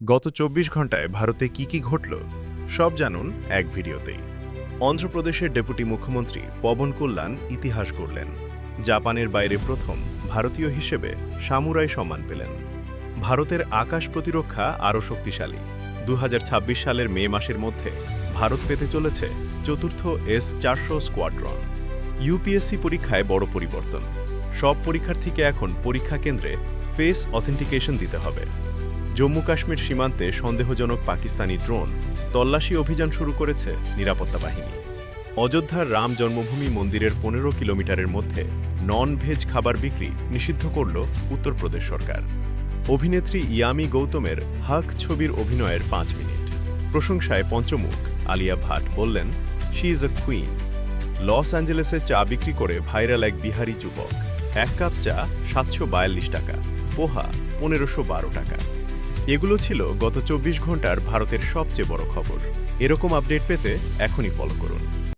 গত চব্বিশ ঘন্টায় ভারতে কি কি ঘটল, সব জানুন এক ভিডিওতেই। অন্ধ্রপ্রদেশের ডেপুটি মুখ্যমন্ত্রী পবন কল্যাণ ইতিহাস করলেন জাপানের বাইরে প্রথম ভারতীয় হিসেবে সামুরাই সম্মান পেলেন। ভারতের আকাশ প্রতিরক্ষা আরও শক্তিশালী। দু হাজার ছাব্বিশ সালের মে মাসের মধ্যে ভারত পেতে চলেছে চতুর্থ এস চারশো স্কোয়াড্রন। ইউপিএসসি পরীক্ষায় বড় পরিবর্তন। সব পরীক্ষার্থীকে এখন পরীক্ষা কেন্দ্রে ফেস অথেন্টিকেশন দিতে হবে। জম্মু কাশ্মীর সীমান্তে সন্দেহজনক পাকিস্তানি ড্রোন তল্লাশি অভিযান শুরু করেছে নিরাপত্তা বাহিনী। অযোধ্যার রাম জন্মভূমি মন্দিরের পনেরো কিলোমিটারের মধ্যে নন ভেজ খাবার বিক্রি নিষিদ্ধ করল উত্তরপ্রদেশ সরকার। অভিনেত্রী ইয়ামি গৌতমের হাক ছবির অভিনয়ের পাঁচ মিনিট। প্রশংসায় পঞ্চমুখ আলিয়া ভাট বললেন she is a queen loss অ্যাঞ্জেলেসে চা বিক্রি করে ভাইরাল এক বিহারি যুবক। এক কাপ চা সাতশো টাকা, পোহা পনেরোশো টাকা। এগুলো ছিল গত চব্বিশ ঘণ্টার ভারতের সবচেয়ে বড় খবর। এরকম আপডেট পেতে এখনই ফলো করুন।